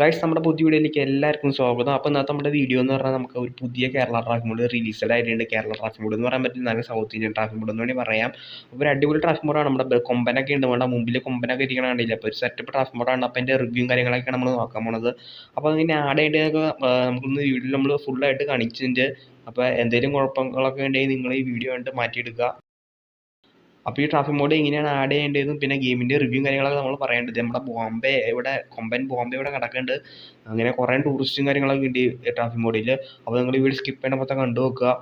Guys നമ്മുടെ പുതിയ വീഡിയോയിലേക്ക് എല്ലാവർക്കും സ്വാഗതം. അപ്പോൾ ഇന്നത്തെ നമ്മുടെ വീഡിയോ എന്ന് പറഞ്ഞാൽ നമുക്ക് ഒരു പുതിയ കേരള ട്രാഫിക് മോഡ് റിലീസഡ് ആയിട്ടുണ്ട് കേരള ട്രാഫിക് മോഡ് എന്ന് പറയാൻ പറ്റില്ല. നല്ല സൗത്ത് ഇന്ത്യൻ ട്രാഫിക് മോഡ് എന്ന് വേണമെങ്കിൽ പറയാം. അപ്പോൾ ഒരു അടിപൊളി ട്രാഫിക് മോഡാണ് നമ്മുടെ കൊമ്പനൊക്കെ ഉണ്ട്. വേണ്ട മുമ്പിൽ കൊമ്പനൊക്കെ ഇരിക്കണ അപ്പോൾ ഒരു സെറ്റപ്പ് ട്രാഫിക് മോഡാണ് അപ്പോൾ അതിന്റെ റിവ്യൂ കാര്യങ്ങളൊക്കെ നമ്മൾ നോക്കാൻ പോണത്. അപ്പോൾ അതിന് ആഡ് ചെയ്തിട്ട് നമുക്കൊന്ന് വീഡിയോയിൽ നമ്മൾ ഫുള്ളായിട്ട് കാണിച്ചിട്ടുണ്ട്. അപ്പോൾ എന്തെങ്കിലും കുഴപ്പങ്ങളൊക്കെ ഉണ്ടെങ്കിൽ നിങ്ങൾ ഈ വീഡിയോ കണ്ട് മാറ്റിയെടുക്കുക. അപ്പോൾ ഈ ട്രാഫിക് മോഡ് എങ്ങനെയാണ് ആഡ് ചെയ്യേണ്ടതെന്നും പിന്നെ ഗെയിമിന്റെ റിവ്യൂ കാര്യങ്ങളൊക്കെ നമ്മൾ പറയേണ്ടത്. നമ്മുടെ ബോംബെ ഇവിടെ കൊമ്പൻ ബോംബെ ഇവിടെ കിടക്കുന്നുണ്ട്. അങ്ങനെ കുറേ ടൂറിസ്റ്റും കാര്യങ്ങളൊക്കെ ഉണ്ട് ട്രാഫിക് മോഡിൽ അപ്പോൾ നിങ്ങൾ ഈ വീഡിയോ സ്കിപ്പ് ചെയ്യണ മൊത്തം കണ്ടു നോക്കുക.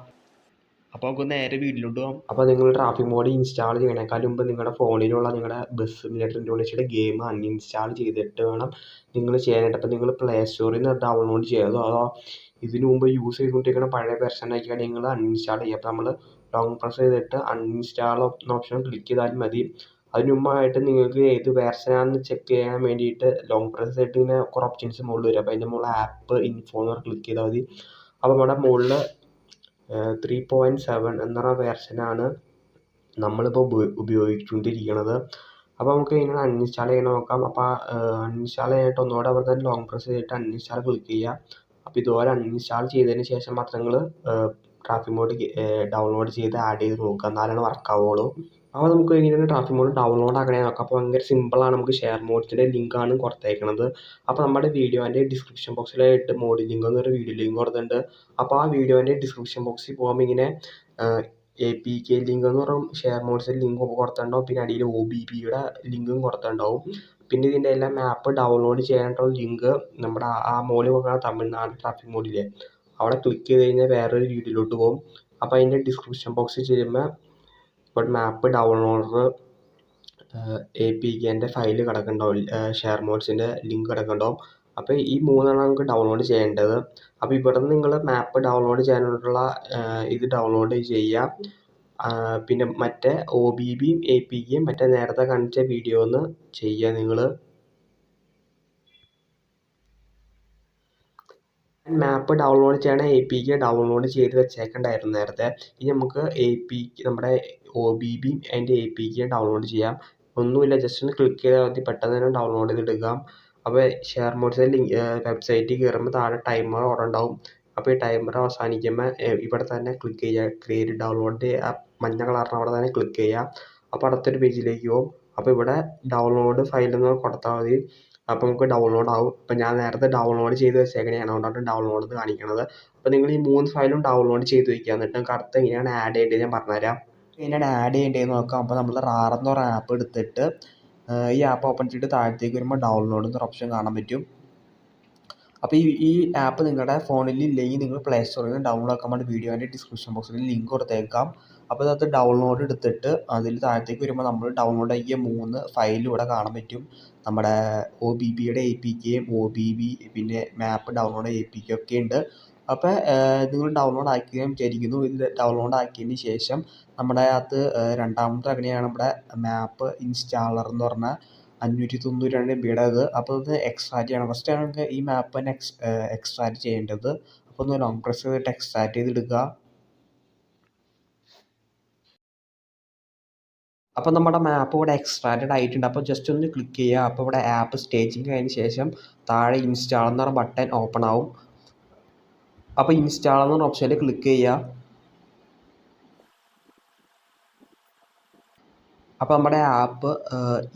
അപ്പോൾ നമുക്ക് നേരെ വീട്ടിലോട്ട് പോകാം അപ്പോൾ നിങ്ങൾ ട്രാഫിക് മോഡ് ഇൻസ്റ്റാൾ ചെയ്യണേക്കാൾ മുമ്പ് നിങ്ങളുടെ ഫോണിലുള്ള നിങ്ങളുടെ ബസ് ഇൻഡോനേഷ്യയുടെ ഗെയിം അൺഇൻസ്റ്റാൾ ചെയ്തിട്ട് വേണം നിങ്ങൾ ചെയ്യാനായിട്ട്. അപ്പോൾ നിങ്ങൾ പ്ലേ സ്റ്റോറിൽ നിന്ന് ഡൗൺലോഡ് ചെയ്തോ? അതോ ഇതിനു മുമ്പ് യൂസ് ചെയ്തുകൊണ്ടിരിക്കുന്ന പഴയ വെർഷൻ ആയിരിക്കും നിങ്ങൾ അൺഇൻസ്റ്റാൾ ചെയ്യുക? അപ്പോൾ നമ്മൾ ലോങ് പ്രസ് ചെയ്തിട്ട് അൺഇൻസ്റ്റാൾ എന്ന ഓപ്ഷൻ ക്ലിക്ക് ചെയ്താൽ മതി. അതിന് മുമ്പായിട്ട് നിങ്ങൾക്ക് ഏത് വെർഷനാണെന്ന് ചെക്ക് ചെയ്യാൻ വേണ്ടിയിട്ട് ലോങ് പ്രസ് ചെയ്തിട്ട് ഇങ്ങനെ കുറേ ഓപ്ഷൻസ് മുകളിൽ വരും. അപ്പോൾ അതിന്റെ മുകളിൽ ആപ്പ് ഇൻഫോ എന്ന് ക്ലിക്ക് ചെയ്താൽ മതി. അപ്പോൾ നമ്മുടെ മുകളിൽ ത്രീ പോയിന്റ് സെവൻ എന്ന പറഞ്ഞ വേർഷനാണ് നമ്മളിപ്പോൾ ഉപയോ ഉപയോഗിച്ചുകൊണ്ടിരിക്കുന്നത് അപ്പോൾ നമുക്ക് എങ്ങനെ അൺഇൻസ്റ്റാൾ ചെയ്യണം നോക്കാം. അപ്പോൾ അൺഇൻസ്റ്റാൾ ചെയ്യാനായിട്ട് ഒന്നുകൂടെ അവിടെ തന്നെ ലോങ് പ്രസ് ചെയ്തിട്ട് അൺഇൻസ്റ്റാൾ ക്ലിക്ക് ചെയ്യുക അപ്പോൾ ഇതുപോലെ അൺഇൻസ്റ്റാൾ ചെയ്തതിന് ശേഷം മാത്രം നിങ്ങൾ ട്രാഫിക് മോഡ് ഡൗൺലോഡ് ചെയ്ത് ആഡ് ചെയ്ത് നോക്കുക. എന്നാലാണ് വർക്ക് ആവുള്ളൂ. അപ്പോൾ നമുക്ക് എങ്ങനെയാണ് ട്രാഫിക് മോഡ് ഡൗൺലോഡ് ആക്കണേ നോക്കാം അപ്പോൾ ഭയങ്കര സിമ്പിളാണ് നമുക്ക് ഷെയർ മോഡ്സിന്റെ ലിങ്കാണ് കൊടുത്തേക്കണത്. അപ്പോൾ നമ്മുടെ വീഡിയോന്റെ ഡിസ്ക്രിപ്ഷൻ ബോക്സിലായിട്ട് മോഡ് ലിങ്ക് എന്നൊരു വീഡിയോ ലിങ്ക് കൊടുത്തിട്ടുണ്ട്. അപ്പോൾ ആ വീഡിയോന്റെ ഡിസ്ക്രിപ്ഷൻ ബോക്സിൽ പോകുമ്പോൾ ഇങ്ങനെ എ പി കെ ലിങ്ക് എന്ന് പറയും ഷെയർ മോഡ്സിന്റെ ലിങ്ക് കൊടുത്തിട്ടുണ്ടാവും. പിന്നെ അടിയിൽ ഒ ബി പിയുടെ ലിങ്കും കൊടുത്തിട്ടുണ്ടാവും. പിന്നെ ഇതിന്റെ എല്ലാം മാപ്പ് ഡൗൺലോഡ് ചെയ്യാനായിട്ടുള്ള ലിങ്ക് നമ്മുടെ ആ- മോളിൽ കൊടുക്കുന്ന തമിഴ്നാട് ട്രാഫിക് മോഡില്ലേ അവിടെ ക്ലിക്ക് ചെയ്ത് കഴിഞ്ഞാൽ വേറൊരു വീഡിയോയിലോട്ട് പോകും. അപ്പോൾ അതിന്റെ ഡിസ്ക്രിപ്ഷൻ ബോക്സിൽ ചെല്ലുമ്പോൾ ഒരു മാപ്പ് ഡൗൺലോഡർ എ പി കെന്റെ ഫയൽ കിടക്കുന്നുണ്ടാവും ഷെയർ മോഡ്സിന്റെ ലിങ്ക് കിടക്കുന്നുണ്ടാവും അപ്പോൾ ഈ മൂന്നെണ്ണം നമുക്ക് ഡൗൺലോഡ് ചെയ്യേണ്ടത്. അപ്പോൾ ഇവിടെ നിന്ന് നിങ്ങൾ മാപ്പ് ഡൗൺലോഡ് ചെയ്യാനായിട്ടുള്ള ഇത് ഡൗൺലോഡ് ചെയ്യുക പിന്നെ മറ്റേ ഒ ബി ബിയും എ പി കെയും മറ്റേ നേരത്തെ കാണിച്ച വീഡിയോ ഒന്ന് ചെയ്യുക നിങ്ങൾ മാപ്പ് ഡൗൺലോഡ് ചെയ്യണ. എ പി കെ ഡൗൺലോഡ് ചെയ്ത് വെച്ചേക്കണ്ടായിരുന്നു നേരത്തെ. ഇനി നമുക്ക് എ പി നമ്മുടെ ഒ ബി ബി അതിന്റെ എ പി കെ ഡൗൺലോഡ് ചെയ്യാം. ഒന്നുമില്ല. ജസ്റ്റ് ഒന്ന് ക്ലിക്ക് ചെയ്താൽ മതി. പെട്ടെന്ന് തന്നെ ഡൗൺലോഡ് ചെയ്തെടുക്കാം അപ്പോൾ ഷെയർ മോഡ്സിന്റെ ലിങ്ക് വെബ്സൈറ്റിൽ കയറുമ്പോൾ താഴെ ടൈമർ അവിടെ ഉണ്ടാവും. അപ്പോൾ ഈ ടൈമർ അവസാനിക്കുമ്പോൾ ഇവിടെ തന്നെ ക്ലിക്ക് ചെയ്യുക ക്രിയേറ്റ് ഡൗൺലോഡ് മഞ്ഞ കളറിന് അവിടെ തന്നെ ക്ലിക്ക് ചെയ്യുക അപ്പോൾ അടുത്തൊരു പേജിലേക്ക് പോകും. അപ്പോൾ ഇവിടെ ഡൗൺലോഡ് ഫയൽ കൊടുത്താൽ മതി. അപ്പോൾ നമുക്ക് ഡൗൺലോഡ് ആവും. അപ്പോൾ ഞാൻ നേരത്തെ ഡൗൺലോഡ് ചെയ്ത് വെച്ചേക്കണതാണ് അതുകൊണ്ടാണ് ഡൗൺലോഡ് എന്ന് കാണിക്കണത്. അപ്പോൾ നിങ്ങൾ ഈ മൂന്ന് ഫയലും ഡൗൺലോഡ് ചെയ്ത് വെക്കുക എന്നിട്ട് അടുത്ത് എങ്ങനെയാണ് ആഡ് ചെയ്യേണ്ടത് ഞാൻ പറഞ്ഞുതരാം. എങ്ങനെയാണ് ആഡ് ചെയ്യേണ്ടതെന്ന് നോക്കാം. അപ്പോൾ നമ്മൾ റാർ എന്ന് പറഞ്ഞ ആപ്പ് എടുത്തിട്ട് ഈ ആപ്പ് ഓപ്പൺ ചെയ്തിട്ട് താഴത്തേക്ക് വരുമ്പോൾ ഡൗൺലോഡ് എന്നൊരു ഓപ്ഷൻ കാണാൻ പറ്റും. അപ്പോൾ ഈ ഈ ആപ്പ് നിങ്ങളുടെ ഫോണിൽ ഇല്ലെങ്കിൽ നിങ്ങൾ പ്ലേ സ്റ്റോറിൽ നിന്ന് ഡൗൺലോഡ് ആക്കാൻ വേണ്ടി വീഡിയോന്റെ ഡിസ്ക്രിപ്ഷൻ ബോക്സിൽ ലിങ്ക് കൊടുത്തേക്കാം. അപ്പോൾ ഇതിനകത്ത് ഡൗൺലോഡ് എടുത്തിട്ട് അതിൽ താഴത്തേക്ക് വരുമ്പോൾ നമ്മൾ ഡൗൺലോഡ് ആക്കിയ മൂന്ന് ഫയൽ ഇവിടെ കാണാൻ പറ്റും. നമ്മുടെ ഒ ബി ബിയുടെ എ പി കെയും ഒ ബി ബി പിന്നെ map download A P K ഒക്കെ ഉണ്ട്. അപ്പോൾ നിങ്ങൾ ഡൗൺലോഡ് ആക്കുകയും വിചാരിക്കുന്നു. ഇത് ഡൗൺലോഡ് ആക്കിയതിന് ശേഷം നമ്മുടെ അകത്ത് രണ്ടാമത്തെ അങ്ങനെയാണ് നമ്മുടെ മാപ്പ് ഇൻസ്റ്റാളർ എന്ന് പറഞ്ഞാൽ അഞ്ഞൂറ്റി തൊണ്ണൂറ്റി രണ്ട് ബിയുടെ അത് അപ്പോൾ ഇത് എക്സ്ട്രാക്റ്റ് ചെയ്യണം. ഫസ്റ്റ് ആണ് ഈ മാപ്പ് തന്നെ എക്സ് എക്സ്ട്രാക്റ്റ് ചെയ്യേണ്ടത്. അപ്പോൾ ഒന്ന് ലോങ് പ്രസ് ചെയ്തിട്ട് എക്സ്ട്രാക്റ്റ് ചെയ്തെടുക്കുക. അപ്പോൾ നമ്മുടെ മാപ്പ് ഇവിടെ എക്സ്ട്രാക്റ്റഡ് ആയിട്ടുണ്ട്. അപ്പോൾ ജസ്റ്റ് ഒന്ന് ക്ലിക്ക് ചെയ്യുക. അപ്പോൾ ഇവിടെ ആപ്പ് സ്റ്റേജിങ് കഴിഞ്ഞ ശേഷം താഴെ ഇൻസ്റ്റാൾ എന്ന് പറഞ്ഞ ബട്ടൺ ഓപ്പൺ ആവും. അപ്പോൾ ഇൻസ്റ്റാൾ എന്ന് പറഞ്ഞ ഓപ്ഷനിൽ ക്ലിക്ക് ചെയ്യുക. അപ്പോൾ നമ്മുടെ ആപ്പ്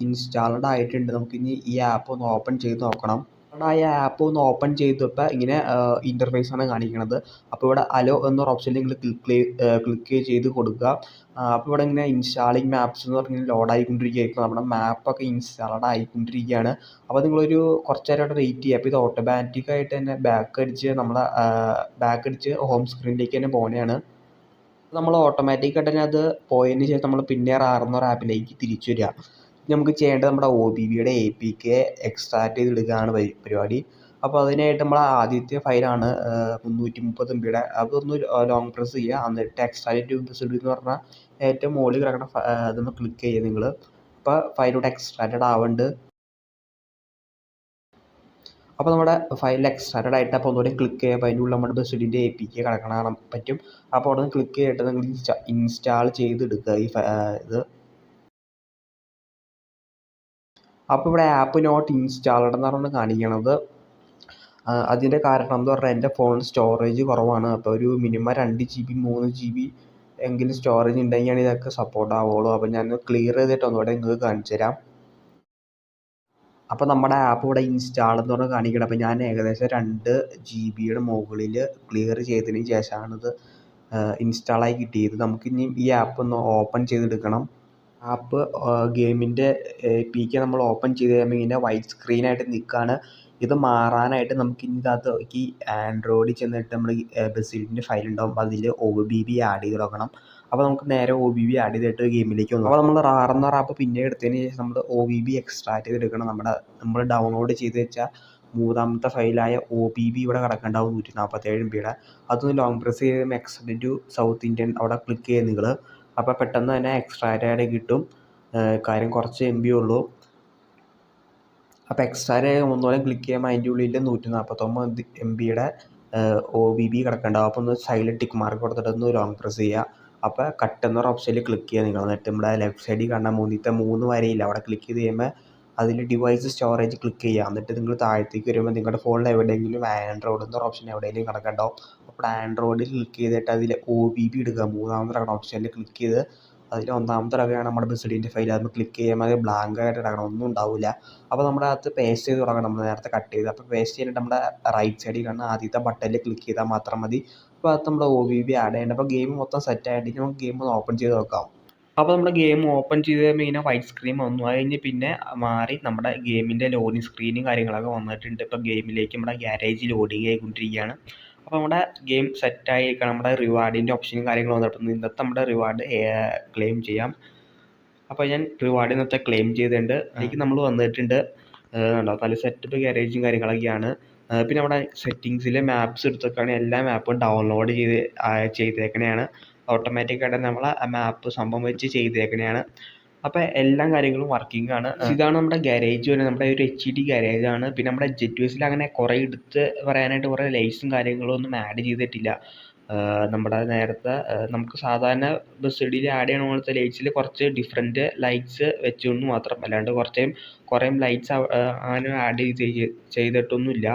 ഇൻസ്റ്റാൾഡ് ആയിട്ടുണ്ട്. നമുക്കിനി ഈ ആപ്പ് ഒന്ന് ഓപ്പൺ ചെയ്ത് നോക്കണം. ആ ആപ്പ് ഒന്ന് ഓപ്പൺ ചെയ്തപ്പോൾ ഇങ്ങനെ ഇന്റർഫേസ് ആണ് കാണിക്കുന്നത് അപ്പോൾ ഇവിടെ അലോ എന്നൊരു ഓപ്ഷനിൽ നിങ്ങൾ ക്ലിക്ക് ക്ലിക്ക് ചെയ്ത് കൊടുക്കുക. അപ്പോൾ ഇവിടെ ഇങ്ങനെ ഇൻസ്റ്റാളിങ് മാപ്സ് എന്ന് പറഞ്ഞ് ലോഡ് ആയിക്കൊണ്ടിരിക്കുകയായിരിക്കും. നമ്മുടെ മാപ്പൊക്കെ ഇൻസ്റ്റാൾഡ് ആയിക്കൊണ്ടിരിക്കുകയാണ്. അപ്പോൾ നിങ്ങളൊരു കുറച്ച് നേരം അവിടെ വെയിറ്റ് ചെയ്യുക. അപ്പോൾ ഇത് ഓട്ടോമാറ്റിക്കായിട്ട് തന്നെ ബാക്ക് അടിച്ച് നമ്മളെ ബാക്ക് അടിച്ച് ഹോം സ്ക്രീനിലേക്ക് തന്നെ പോകുന്നതാണ് നമ്മൾ ഓട്ടോമാറ്റിക്കായിട്ട് തന്നെ അത് പോയതിന് ശേഷം നമ്മൾ പിന്നെ ഒരു ആപ്പിലേക്ക് തിരിച്ചു വരിക. നമുക്ക് ചെയ്യേണ്ടത് നമ്മുടെ ഒ ബി ബിയുടെ എ പി കെ എക്സ്ട്രാക്റ്റ് ചെയ്തെടുക്കുകയാണ് പരി- പരിപാടി. അപ്പോൾ അതിനായിട്ട് നമ്മൾ ആദ്യത്തെ ഫയലാണ് മുന്നൂറ്റി മുപ്പത് എം ബിയുടെ അതൊന്ന് ലോങ് പ്രസ് ചെയ്യുക. എന്നിട്ട് എക്സ്ട്രാക്റ്റ് ബസ് എന്ന് പറഞ്ഞാൽ ഏറ്റവും മുകളിൽ കിടക്കുന്ന അതൊന്ന് ക്ലിക്ക് ചെയ്യുക നിങ്ങൾ അപ്പോൾ ഫയലോട്ട് എക്സ്ട്രാക്റ്റഡ് ആവുന്നുണ്ട് അപ്പോൾ നമ്മുടെ ഫയൽ എക്സ്ട്രാക്റ്റഡ് ആയിട്ട് അപ്പോൾ ഒന്നുകൂടി ക്ലിക്ക് ചെയ്യുമ്പോൾ അതിന്റെ ഉള്ളിൽ നമ്മുടെ ബസ്സിഡിന്റെ എ പി കെ കിടക്കണ പറ്റും. അപ്പോൾ അവിടെ നിന്ന് ക്ലിക്ക് ചെയ്തിട്ട് നിങ്ങൾ ഇൻസ്റ്റാൾ ചെയ്തെടുക്കുക ഈ ഇത്. അപ്പോൾ ഇവിടെ ആപ്പ് നോട്ട് ഇൻസ്റ്റാൾഡ് എന്ന് പറഞ്ഞാണ് കാണിക്കണത് അതിന്റെ കാരണം എന്ന് പറഞ്ഞാൽ എന്റെ ഫോൺ സ്റ്റോറേജ് കുറവാണ്. അപ്പോൾ ഒരു മിനിമം രണ്ട് ജി ബി മൂന്ന് ജി ബി എങ്കിലും സ്റ്റോറേജ് ഉണ്ടെങ്കിൽ ഇതൊക്കെ സപ്പോർട്ട് ആവുള്ളൂ. അപ്പോൾ ഞാൻ ക്ലിയർ ചെയ്തിട്ട് ഒന്നുകൂടെ നിങ്ങൾക്ക് കാണിച്ചു തരാം. അപ്പോൾ നമ്മുടെ ആപ്പ് ഇവിടെ ഇൻസ്റ്റാൾ എന്ന് പറഞ്ഞാൽ കാണിക്കണം അപ്പോൾ ഞാൻ ഏകദേശം രണ്ട് ജി ബിയുടെ മുകളിൽ ക്ലിയർ ചെയ്തതിന് ശേഷമാണ് ഇത് ഇൻസ്റ്റാളായി കിട്ടിയത്. നമുക്കിനി ഈ ആപ്പ് ഒന്ന് ഓപ്പൺ ചെയ്തെടുക്കണം. ആപ്പ് ഗെയിമിന്റെ പി കെ നമ്മൾ ഓപ്പൺ ചെയ്ത് കഴിയുമ്പോൾ ഇങ്ങനെ വൈറ്റ് സ്ക്രീനായിട്ട് നിൽക്കുകയാണ് ഇത് മാറാനായിട്ട് നമുക്ക് ഇനി ഇതിനകത്ത് ഈ ആൻഡ്രോയിഡിൽ ചെന്നിട്ട് നമ്മൾ ബസിലിന്റെ ഫയൽ ഉണ്ടാവും. അതിൽ ഒ ബി ബി ആഡ് ചെയ്ത് കൊടുക്കണം അപ്പോൾ നമുക്ക് നേരെ ഒ ബി ബി ആഡ് ചെയ്തിട്ട് ഗെയിമിലേക്ക് വന്നു. അപ്പോൾ നമ്മൾ റാറെന്ന ആപ്പ് പിന്നെ എടുത്തതിന് ശേഷം നമ്മൾ ഒ ബി ബി എക്സ്ട്രാക്ട് ചെയ്തെടുക്കണം. നമ്മുടെ നമ്മൾ ഡൗൺലോഡ് ചെയ്ത് വെച്ചാൽ മൂന്നാമത്തെ ഫയലായ ഒ ബി ബി ഇവിടെ കിടക്കേണ്ടാവും നൂറ്റി നാൽപ്പത്തേഴ് എം ബിയുടെ അതൊന്ന് ലോങ് പ്രസ് ചെയ്ത് എക്സ്റ്റൻഡ് ടു സൗത്ത് ഇന്ത്യൻ അവിടെ ക്ലിക്ക് ചെയ്യുക നിങ്ങൾ അപ്പോൾ പെട്ടെന്ന് തന്നെ എക്സ്ട്രാ ആയിട്ട് കിട്ടും. കാര്യം കുറച്ച് എം ബി ഉള്ളൂ. അപ്പോൾ എക്സ്ട്രാ ഒന്നുകൂടെ ക്ലിക്ക് ചെയ്യുമ്പോൾ അതിന്റെ ഉള്ളിൽ നൂറ്റി നാൽപ്പത്തൊമ്പത് എം ബിയുടെ ഒ ബി ബി കിടക്കുന്നുണ്ടാവും അപ്പോൾ ഒന്ന് സൈഡിൽ ടിക്ക് മാർക്ക് കൊടുത്തിട്ട് ഒന്ന് ലോങ് പ്രസ് ചെയ്യുക അപ്പോൾ കട്ട് എന്നൊരു ഓപ്ഷനിൽ ക്ലിക്ക് ചെയ്യുക നിങ്ങൾ എന്നിട്ട് നമ്മുടെ ലെഫ്റ്റ് സൈഡിൽ കാണുന്ന മൂന്നിത്തെ മൂന്ന് വരയില്ല. അവിടെ ക്ലിക്ക് ചെയ്ത് കഴിയുമ്പോൾ അതിൽ ഡിവൈസ് സ്റ്റോറേജ് ക്ലിക്ക് ചെയ്യുക. എന്നിട്ട് നിങ്ങൾ താഴത്തേക്ക് വരുമ്പോൾ നിങ്ങളുടെ ഫോണിൽ എവിടെയെങ്കിലും ആൻഡ്രോയിഡ് എന്നൊരു ഓപ്ഷൻ എവിടെയെങ്കിലും കിടക്കുന്നുണ്ടാവും അപ്പോൾ ആൻഡ്രോയിഡിൽ ക്ലിക്ക് ചെയ്തിട്ട് അതിൽ ഒ ബി ബി എടുക്കുക മൂന്നാമത്തെ ഓപ്ഷനിൽ ക്ലിക്ക് ചെയ്ത് അതിൽ ഒന്നാമത്തെ ഇടവയാണ് നമ്മുടെ ബിസിഡിന്റെ ഫയൽ അത് ക്ലിക്ക് ചെയ്യാൻ മതി ബ്ലാങ്ക് ആയിട്ട് ഇടക്കണം ഒന്നും ഉണ്ടാവില്ല അപ്പോൾ നമ്മുടെ അകത്ത് പേസ്റ്റ് ചെയ്ത് തുടങ്ങണം. നമ്മൾ നേരത്തെ കട്ട് ചെയ്ത്. അപ്പോൾ പേസ്റ്റ് ചെയ്തിട്ട് നമ്മുടെ റൈറ്റ് സൈഡിൽ കാണുന്ന ആദ്യത്തെ ബട്ടണിൽ ക്ലിക്ക് ചെയ്താൽ മാത്രം മതി. അപ്പോൾ അത് നമ്മുടെ ഒ ബി ബി ആഡ് ചെയ്യേണ്ട. അപ്പോൾ ഗെയിം മൊത്തം സെറ്റ് ആയിട്ട് നമുക്ക് ഗെയിം ഒന്ന് ഓപ്പൺ ചെയ്ത് നോക്കാം. അപ്പോൾ നമ്മുടെ ഗെയിം ഓപ്പൺ ചെയ്ത് കഴിയുമ്പോൾ ഇങ്ങനെ വൈറ്റ് സ്ക്രീൻ വന്നു. അത് കഴിഞ്ഞ് പിന്നെ മാറി നമ്മുടെ ഗെയിമിന്റെ ലോഡിങ് സ്ക്രീനും കാര്യങ്ങളൊക്കെ വന്നിട്ടുണ്ട്. ഇപ്പോൾ ഗെയിമിലേക്ക് നമ്മുടെ ഗ്യാരേജ് ലോഡിങ് ആയിക്കൊണ്ടിരിക്കുകയാണ്. അപ്പോൾ നമ്മുടെ ഗെയിം സെറ്റായിരിക്കണം നമ്മുടെ റിവാർഡിന്റെ ഓപ്ഷനും കാര്യങ്ങളും വന്നിട്ടുണ്ട്. ഇന്നത്തെ നമ്മുടെ റിവാർഡ് ക്ലെയിം ചെയ്യാം. അപ്പോൾ ഞാൻ റിവാർഡ് ഇന്നത്തെ ക്ലെയിം ചെയ്തിട്ടുണ്ട്. അതിലേക്ക് നമ്മൾ വന്നിട്ടുണ്ട്. കണ്ടോ? നല്ല സെറ്റപ്പ് ഗ്യാരേജും കാര്യങ്ങളൊക്കെയാണ്. പിന്നെ നമ്മുടെ സെറ്റിങ്സിലെ മാപ്സ് എടുത്തൊക്കെയാണ്. എല്ലാ മാപ്പും ഡൗൺലോഡ് ചെയ്ത് ചെയ്തേക്കണതാണ് ഓട്ടോമാറ്റിക്കായിട്ട് നമ്മൾ ആ മാപ്പ് സംഭവം വെച്ച് ചെയ്തേക്കണതാണ് അപ്പോൾ എല്ലാ കാര്യങ്ങളും വർക്കിംഗ് ആണ്. ഇതാണ് നമ്മുടെ ഗാരേജ് വരുന്നത്. നമ്മുടെ ഒരു എച്ച് ഡി ഗാരേജ് ആണ്. പിന്നെ നമ്മുടെ ജെറ്റ് വേസിൽ അങ്ങനെ കുറേ എടുത്ത് പറയാനായിട്ട് കുറേ ലൈസും കാര്യങ്ങളും ഒന്നും ആഡ് ചെയ്തിട്ടില്ല. നമ്മുടെ നേരത്തെ നമുക്ക് സാധാരണ ബസ്സിഡിൽ ആഡ് ചെയ്യണ പോലത്തെ ലൈറ്റ്സിൽ കുറച്ച് ഡിഫറെന്റ് ലൈറ്റ്സ് വെച്ചുകൊണ്ട് മാത്രം. അല്ലാണ്ട് കുറച്ചേയും കുറേ ലൈറ്റ്സ് അങ്ങനെ ആഡ് ചെയ്ത് ചെയ്തിട്ടൊന്നുമില്ല.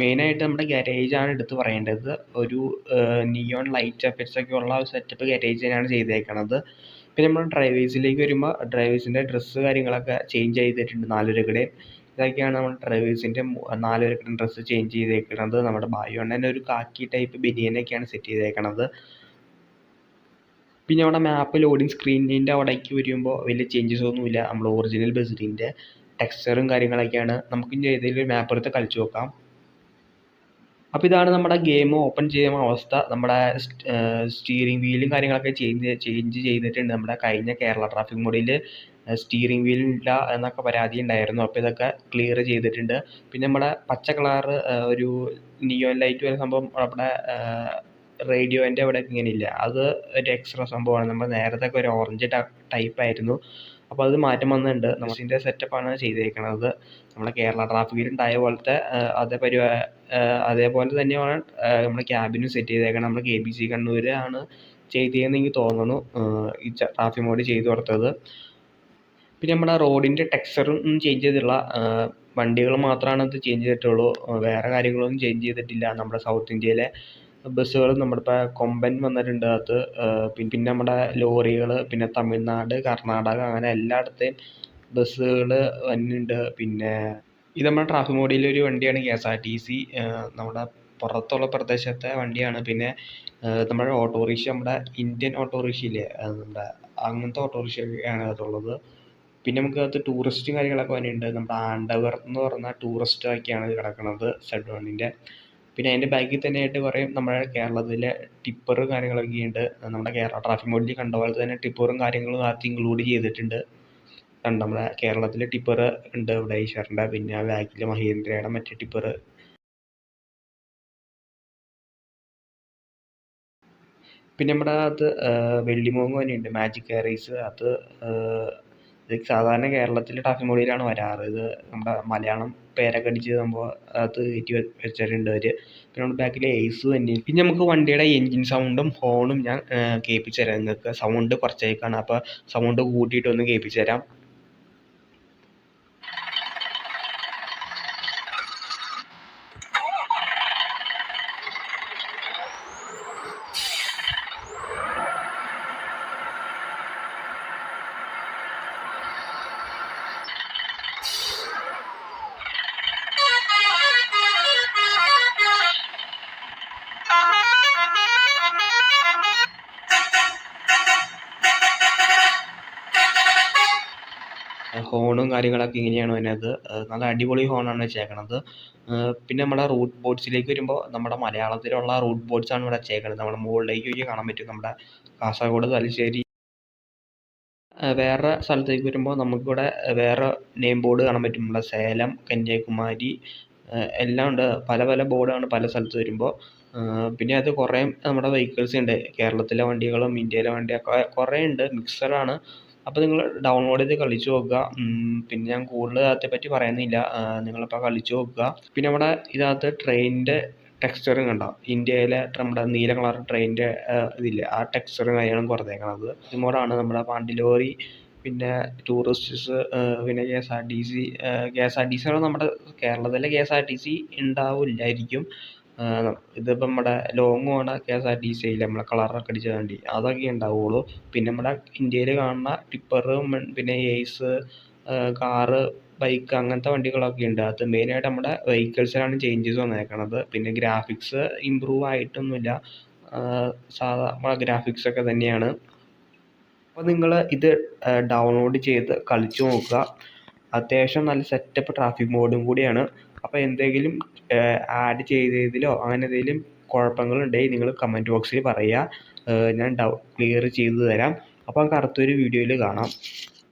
മെയിനായിട്ട് നമ്മുടെ ഗാരേജാണ് എടുത്ത് പറയേണ്ടത്. ഒരു നിയോൺ ലൈറ്റ് എഫക്ട്സ് ഒക്കെ ഉള്ള ഒരു സെറ്റപ്പ് ഗാരേജ് തന്നെയാണ് ചെയ്തേക്കണത്. പിന്നെ നമ്മൾ ഡ്രൈവേഴ്സിലേക്ക് വരുമ്പോൾ ഡ്രൈവേഴ്സിന്റെ ഡ്രസ്സ് കാര്യങ്ങളൊക്കെ ചേഞ്ച് ചെയ്തിട്ടുണ്ട് നാലുപേരുടെയും ഇതൊക്കെയാണ് നമ്മൾ ഡ്രൈവേഴ്സിന്റെ നാലുപേരുടെയും ഡ്രസ്സ് ചേഞ്ച് ചെയ്തേക്കണത്. നമ്മുടെ ബായു അണ്ണൻ ഒരു കാക്കി ടൈപ്പ് ബനിയനൊക്കെയാണ് സെറ്റ് ചെയ്തേക്കണത്. പിന്നെ അവിടെ മാപ്പ് ലോഡിങ് സ്ക്രീനിന്റെ അവിടേക്ക് വരുമ്പോൾ വലിയ ചേഞ്ചസ് ഒന്നുമില്ല. നമ്മൾ ഒറിജിനൽ ബസിലിന്റെ ടെക്സ്ചറും കാര്യങ്ങളൊക്കെയാണ്. നമുക്ക് ഇനി ഏതെങ്കിലും മാപ്പ് എടുത്ത് കളിച്ചു നോക്കാം. അപ്പോൾ ഇതാണ് നമ്മുടെ ഗെയിം ഓപ്പൺ ചെയ്യുന്ന അവസ്ഥ. നമ്മുടെ സ്റ്റീറിംഗ് വീലും കാര്യങ്ങളൊക്കെ ചേഞ്ച് ചേഞ്ച് ചെയ്തിട്ടുണ്ട് നമ്മുടെ കഴിഞ്ഞ കേരള ട്രാഫിക് മോഡിൽ സ്റ്റീറിംഗ് വീലില്ല എന്നൊക്കെ പരാതി ഉണ്ടായിരുന്നു. അപ്പോൾ ഇതൊക്കെ ക്ലിയർ ചെയ്തിട്ടുണ്ട്. പിന്നെ നമ്മുടെ പച്ച കളറ് ഒരു നിയോ ലൈറ്റ് വരുന്ന സംഭവം നമ്മുടെ റേഡിയോന്റെ അവിടെ ഇങ്ങനെ ഇല്ല അത് ഒരു എക്സ്ട്രാ സംഭവമാണ്. നമ്മൾ നേരത്തെ ഒക്കെ ഒരു ഓറഞ്ച് ടൈപ്പ് ആയിരുന്നു. അപ്പോൾ അത് മാറ്റം വന്നിട്ടുണ്ട്. സെറ്റപ്പ് ആണ് ചെയ്തേക്കുന്നത് നമ്മുടെ കേരള ട്രാഫിക്കിലുണ്ടായ പോലത്തെ അതേ പരിപാ അതേപോലെ തന്നെയാണ് നമ്മുടെ ക്യാബിനും സെറ്റ് ചെയ്തേക്കണം നമ്മൾ കെ ബി സി കണ്ണൂർ ആണ് ചെയ്തതെന്ന് എനിക്ക് തോന്നുന്നു ഈ ട്രാഫിക് മോഡ് ചെയ്തു കൊടുത്തത്. പിന്നെ നമ്മുടെ റോഡിന്റെ ടെക്സ്ചറും ഒന്നും ചേഞ്ച് ചെയ്തിട്ടുള്ള വണ്ടികൾ മാത്രമാണ് അത് ചേഞ്ച് ചെയ്തിട്ടുള്ളൂ. വേറെ കാര്യങ്ങളൊന്നും ചേഞ്ച് ചെയ്തിട്ടില്ല. നമ്മുടെ സൗത്ത് ഇന്ത്യയിലെ ബസ്സുകൾ നമ്മുടെ ഇപ്പം കൊമ്പൻ വന്നിട്ടുണ്ട്. അത് പിന്നെ നമ്മുടെ ലോറികൾ പിന്നെ തമിഴ്നാട് കർണാടക അങ്ങനെ എല്ലായിടത്തെയും ബസ്സുകൾ വരുന്നുണ്ട് പിന്നെ ഇത് നമ്മുടെ ട്രാഫിക് മോഡിലെ ഒരു വണ്ടിയാണ് K S R T C. നമ്മുടെ പുറത്തുള്ള പ്രദേശത്തെ വണ്ടിയാണ്. പിന്നെ നമ്മുടെ ഓട്ടോറിക്ഷ നമ്മുടെ ഇന്ത്യൻ ഓട്ടോറിക്ഷ ഇല്ലേ നമ്മുടെ അങ്ങനത്തെ ഓട്ടോറിക്ഷയാണ് അതുള്ളത്. പിന്നെ നമുക്ക് അകത്ത് ടൂറിസ്റ്റും കാര്യങ്ങളൊക്കെ വരുന്നുണ്ട് നമ്മുടെ ആണ്ടവർ എന്ന് പറഞ്ഞ ടൂറിസ്റ്റ് ഒക്കെയാണ് കിടക്കുന്നത് സെഡ് വണ്ണിന്റെ പിന്നെ അതിന്റെ ബാക്കിൽ തന്നെയായിട്ട് കുറേ നമ്മുടെ കേരളത്തിലെ ടിപ്പർ കാര്യങ്ങളൊക്കെ ഉണ്ട് നമ്മുടെ കേരള ട്രാഫിക് മോഡിൽ കണ്ട പോലെ തന്നെ ടിപ്പറും കാര്യങ്ങളും അകത്ത് ഇൻക്ലൂഡ് ചെയ്തിട്ടുണ്ട്. കണ്ടോ നമ്മുടെ കേരളത്തിലെ ടിപ്പർ ഉണ്ട് ഇവിടെ ഈശ്വറിന്റെ പിന്നെ ബാക്കിൽ മഹീന്ദ്രയുടെ മറ്റേ ടിപ്പർ. പിന്നെ നമ്മുടെ അകത്ത് വെള്ളിമൂങ്ങ തന്നെയുണ്ട് മാജിക് എയറീസ് അത് ഇത് സാധാരണ കേരളത്തിലെ ട്രാഫിക് മോഡിലാണ് വരാറ്. ഇത് നമ്മുടെ മലയാളം പേരൊക്കെ സംഭവം അത് കയറ്റി വെച്ചിട്ടുണ്ട് അവർ പിന്നെ നമ്മുടെ ബാക്കിൽ എയ്സ് തന്നെ പിന്നെ നമുക്ക് വണ്ടിയുടെ എൻജിൻ സൗണ്ടും ഹോണും ഞാൻ കേൾപ്പിച്ച് തരാം. നിങ്ങൾക്ക് സൗണ്ട് കുറച്ചേക്കാണ്. അപ്പോൾ സൗണ്ട് കൂട്ടിയിട്ട് ഒന്ന് കേൾപ്പിച്ച് തരാം. ഹോണും കാര്യങ്ങളൊക്കെ ഇങ്ങനെയാണ് വരുന്നത്. നല്ല അടിപൊളി ഹോണാണ് വെച്ചേക്കണത്. പിന്നെ നമ്മുടെ റൂട്ട് ബോർഡ്സിലേക്ക് വരുമ്പോൾ നമ്മുടെ മലയാളത്തിലുള്ള റൂട്ട് ബോർഡ്സാണ് ഇവിടെ വെച്ചേക്കണത്. നമ്മുടെ മുകളിലേക്ക് ഒക്കെ കാണാൻ പറ്റും. നമ്മുടെ കാസർഗോഡ് തലശ്ശേരി വേറെ സ്ഥലത്തേക്ക് വരുമ്പോൾ നമുക്കിവിടെ വേറെ നെയിം ബോർഡ് കാണാൻ പറ്റും. നമ്മുടെ സേലം കന്യാകുമാരി എല്ലാം ഉണ്ട്. പല പല ബോർഡാണ് പല സ്ഥലത്ത് വരുമ്പോൾ പിന്നെ അത് കുറേ നമ്മുടെ വെഹിക്കിൾസ് ഉണ്ട് കേരളത്തിലെ വണ്ടികളും ഇന്ത്യയിലെ വണ്ടിയൊക്കെ കുറേ ഉണ്ട് മിക്സഡാണ് അപ്പോൾ നിങ്ങൾ ഡൗൺലോഡ് ചെയ്ത് കളിച്ച് നോക്കുക. പിന്നെ ഞാൻ കൂടുതൽ അതിനെപ്പറ്റി പറയുന്നില്ല. നിങ്ങളിപ്പോൾ കളിച്ച് നോക്കുക. പിന്നെ നമ്മുടെ ഇതിനകത്ത് ട്രെയിനിന്റെ ടെക്സ്ചറും കണ്ടോ? ഇന്ത്യയിലെ നമ്മുടെ നീല കളർ ട്രെയിനിന്റെ ഇതില്ലേ? ആ ടെക്സ്ചറും കാര്യങ്ങളും കൊടുത്തേക്കണത് ഇതുമോഡാണ് നമ്മുടെ പാണ്ടിലോറി പിന്നെ ടൂറിസ്റ്റ്സ് പിന്നെ K S R T C K S R T നമ്മുടെ കേരളത്തിലെ K S R T C ഉണ്ടാവില്ലായിരിക്കും. ഇതിപ്പോൾ നമ്മുടെ ലോങ്ങ് പോണ കെ എസ് ആർ ടി ഒക്കെ നമ്മളെ കളറൊക്കെ അടിച്ച വണ്ടി. അതൊക്കെ ഉണ്ടാവുള്ളൂ. പിന്നെ നമ്മുടെ ഇന്ത്യയിൽ കാണുന്ന ടിപ്പറ് പിന്നെ ഏയ്സ് കാറ് ബൈക്ക് അങ്ങനത്തെ വണ്ടികളൊക്കെ ഉണ്ട്. അത് മെയിനായിട്ട് നമ്മുടെ വെഹിക്കിൾസിലാണ് ചേഞ്ചസ് വന്നേക്കണത്. പിന്നെ ഗ്രാഫിക്സ് ഇമ്പ്രൂവ് ആയിട്ടൊന്നുമില്ല. സാധാ നമ്മുടെ ഗ്രാഫിക്സ് ഒക്കെ തന്നെയാണ്. അപ്പോൾ നിങ്ങൾ ഇത് ഡൗൺലോഡ് ചെയ്ത് കളിച്ച് നോക്കുക. അത്യാവശ്യം നല്ല സെറ്റപ്പ് ട്രാഫിക് മോഡും കൂടിയാണ്. അപ്പോൾ എന്തെങ്കിലും ആഡ് ചെയ്തതിലോ അങ്ങനെ എന്തെങ്കിലും കുഴപ്പങ്ങളുണ്ടെങ്കിൽ നിങ്ങൾ കമന്റ് ബോക്സിൽ പറയുക. ഞാൻ ക്ലിയർ ചെയ്തു തരാം. അപ്പോൾ നമുക്ക് അടുത്തൊരു വീഡിയോയിൽ കാണാം.